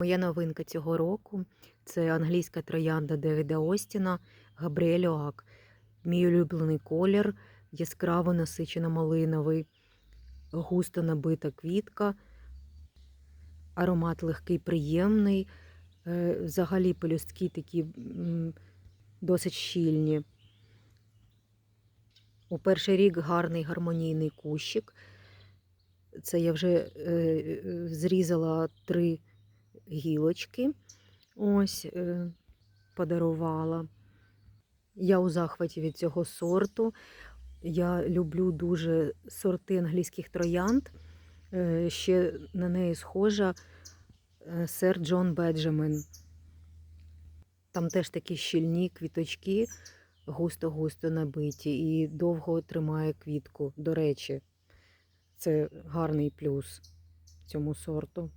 Моя новинка цього року це англійська троянда Девіда Остіна Габріель Оак. Мій улюблений колір, яскраво насичено малиновий, густо набита квітка, аромат легкий, приємний. Е, Взагалі пелюстки такі досить щільні. У перший рік гарний гармонійний кущик. Це я вже е, е, зрізала три гілочки. Ось е, подарувала. Я у захваті від цього сорту. Я люблю дуже сорти англійських троянд. Е, Ще на неї схожа е, сер Джон Беджамен. Там теж такі щільні квіточки, густо-густо набиті, і довго тримає квітку. До речі, це гарний плюс цьому сорту.